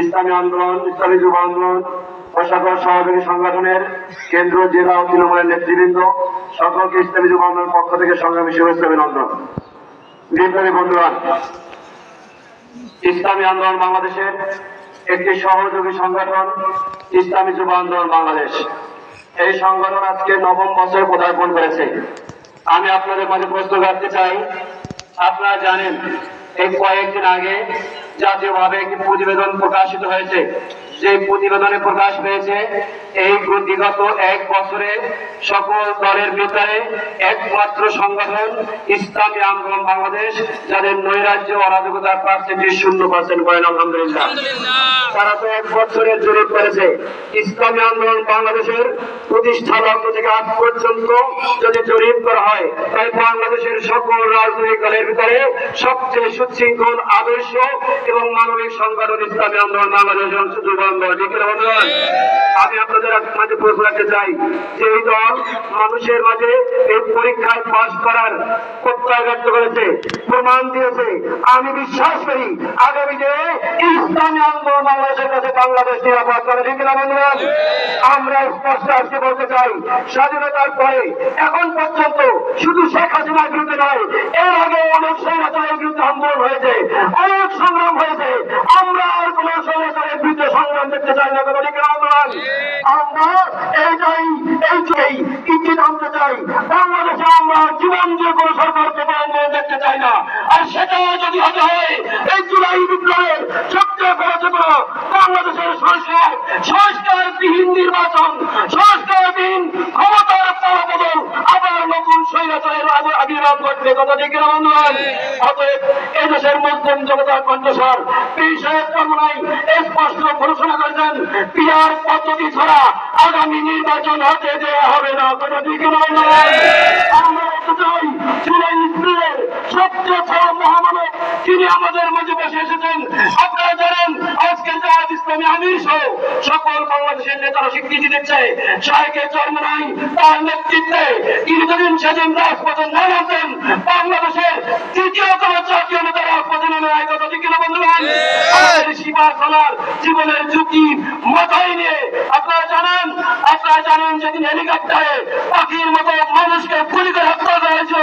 ইসলামী আন্দোলন, ইসলামী যুব আন্দোলন ও সহযোগী সংগঠনের কেন্দ্র জেলা ও তৃণমূলের নেতৃবৃন্দ, সকলকে ইসলামী যুব আন্দোলনের পক্ষ থেকে সংগ্রামী শুভেচ্ছা অভিনন্দন। বিপ্লবী বন্ধুগণ, ইসলামী আন্দোলন বাংলাদেশের একটি সহযোগী সংগঠন, ইসলামী যুব আন্দোলন বাংলাদেশ। এই সংগঠন আজকে নবম বছরে পদার্পণ করেছে। আমি আপনাদের মাঝে প্রশ্ন রাখতে চাই, আপনারা জানেন, এই কয়েকদিন আগে জাতীয়ভাবে একটি প্রতিবেদন প্রকাশিত হয়েছে। যে প্রতিবেদনে প্রকাশ পেয়েছে এই বিগত এক বছরে সকল দলের ভিতরে একমাত্র সংগঠন ইসলামী আন্দোলন বাংলাদেশ যাদের নৈরাজ্য অরাজকতার পার্সেন্টেজ শূন্য পার্সেন্ট করেন আলহামদুলিল্লাহ। তারা তো এক বছরের জরিপ করেছে। ইসলামী আন্দোলন বাংলাদেশের প্রতিষ্ঠা লগ্ন থেকে আজ পর্যন্ত যদি জরিপ করা হয় তাই বাংলাদেশের সকল রাজনৈতিক দলের ভিতরে সবচেয়ে সুশৃঙ্খল আদর্শ এবং মানবিক সংগঠন ইসলামী আন্দোলন বাংলাদেশ যুব আমি আপনাদের মাঝে প্রশ্ন রাখতে চাই, যে এই দল মানুষের মাঝে এই পরীক্ষায় পাশ করার ব্যক্ত করেছে, প্রমাণ দিয়েছে। আমি বিশ্বাস করি ইসলামী আন্দোলন বাংলাদেশের কাছে বাংলাদেশ নিরাপদ করে ঠিক না বন্ধুগণ? আমরা স্পষ্ট বলতে চাই, স্বাধীনতার পরে এখন পর্যন্ত শুধু শেখ হাসিনার বিরুদ্ধে নয়, এর আগে অনেক বিরুদ্ধে আন্দোলন হয়েছে, অনেক সংগ্রাম হয়েছে। আমরা আর কোন বিরুদ্ধে সংগ্রাম দেখতে চাই না কোনো দিকে আমরা এইটাই চাই বাংলাদেশে দেখতে চাই না। আর সেটাও যদি হতে হয়, এই জুলাই বিপ্লবের যেগুলো বাংলাদেশের সংস্কার আবির্ভাব ঘটবে ঠিক কণ্ঠস্বর স্পষ্ট ঘোষণা করেছেন পদ্ধতি ছাড়া আগামী নির্বাচন হতে দেওয়া হবে না, কথা ঠিক সবচেয়ে বড় মহামানব তিনি আমাদের মাঝে বসে এসেছেন সকল বাংলাদেশের নেতারা স্বীকৃতি দিচ্ছে শাহেকে জন্ম নাই তার নেতৃত্বে তিনি যেদিন সেদিন রাজপথে না নামতেন বাংলাদেশের তৃতীয় কোন জাতীয় নেতা রাজপথে নেমে আয় কথা ঠিক কিনা বন্ধুগণ আমাদের সীমা খেলার জীবনের ঝুঁকি মাথায় নিয়ে আপনারা জানেন আপনারা জানেন যেদিন হেলিকপ্টারে পাখির মতো মানুষকে গুলি করে হত্যা করা হয়েছিল